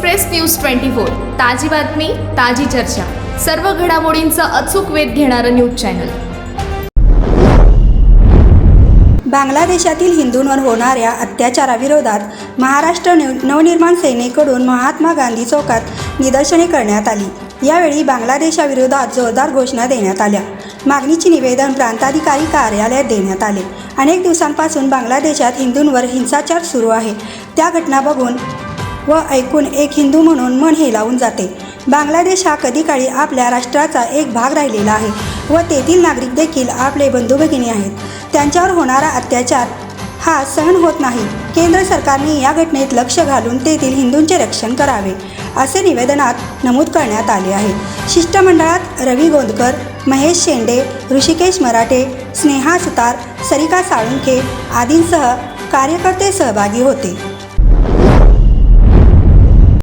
Express news twenty four. ताजी बातमी ताजी चर्चा. सर्व घडामोडींचा अचूक वेध घेणारं न्यूज चॅनल. बांगलादेशातील हिंदूंवर होणाऱ्या अत्याचाराविरोधात महाराष्ट्र नवनिर्माण सेनेकडून महात्मा गांधी चौकात निदर्शने करण्यात आली. यावेळी बांगलादेशाविरोधात जोरदार घोषणा देण्यात आल्या. मागणीचे निवेदन प्रांताधिकारी कार्यालयात देण्यात आले. अनेक दिवसांपासून बांगलादेशात हिंदूंवर हिंसाचार सुरू आहे. त्या घटना बघून व ऐकून एक हिंदू म्हणून मन हेलावून जाते. बांगलादेश हा कधीकाळी आपल्या राष्ट्राचा एक भाग राहिलेला आहे व तेथील नागरिक देखील आपले बंधू भगिनी आहेत. त्यांच्यावर होणारा अत्याचार हा सहन होत नाही. केंद्र सरकारने या घटनेत लक्ष घालून तेथील हिंदूंचे रक्षण करावे असे निवेदनात नमूद करण्यात आले आहे. शिष्टमंडळात रवी गोंदकर महेश शेंडे ऋषिकेश मराठे स्नेहा सुतार सरिका साळुंखे आदींसह कार्यकर्ते सहभागी होते.